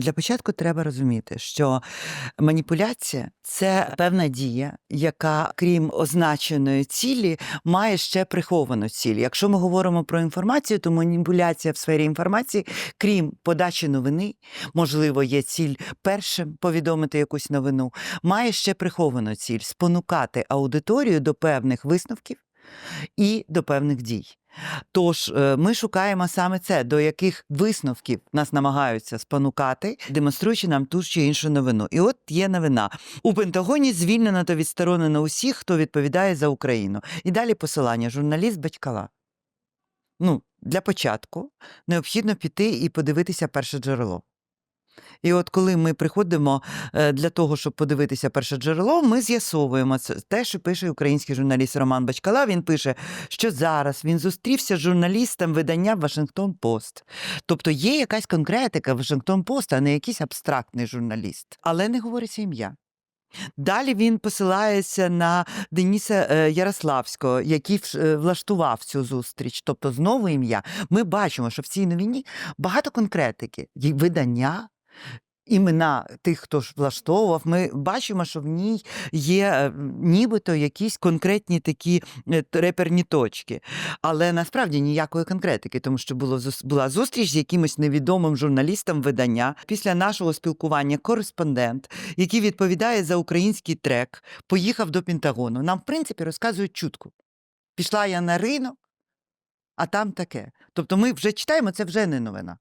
Ну, для початку треба розуміти, що маніпуляція це певна дія, яка, крім означеної цілі, має ще приховану ціль. Якщо ми говоримо про інформацію, то маніпуляція в сфері інформації, крім подачі новини, можливо, є ціль першим повідомити якусь новину, має ще приховану ціль спонукати аудиторію до певних висновків і до певних дій. Тож е, ми шукаємо саме це, до яких висновків нас намагаються спонукати, демонструючи нам ту чи іншу новину. І от є новина. У Пентагоні звільнено та відсторонено усіх, хто відповідає за Україну. І далі посилання журналіст Батькала. Ну, для початку необхідно піти і подивитися перше джерело. І от коли ми приходимо е, для того, щоб подивитися перше джерело, ми з'ясовуємо це те, що пише український журналіст Роман Бачкала. Він пише, що зараз він зустрівся з журналістом видання Вашингтон Пост. Тобто є якась конкретика Вашингтон Пост, а не якийсь абстрактний журналіст, але не говориться ім'я. Далі він посилається на Дениса е, Ярославського, який е, влаштував цю зустріч. Тобто, знову ім'я. Ми бачимо, що в цій новині багато конкретики, видання. Імена тих, хто ж влаштовував, ми бачимо, що в ній є е, нібито якісь конкретні такі е, реперні точки. Але насправді ніякої конкретики, тому що було була зустріч з якимось невідомим журналістом видання. Після нашого спілкування кореспондент, який відповідає за український трек, поїхав до Пентагону. Нам, в принципі, розказують чутку. Пішла я на ринок, а там таке. Тобто ми вже читаємо, це вже не новина.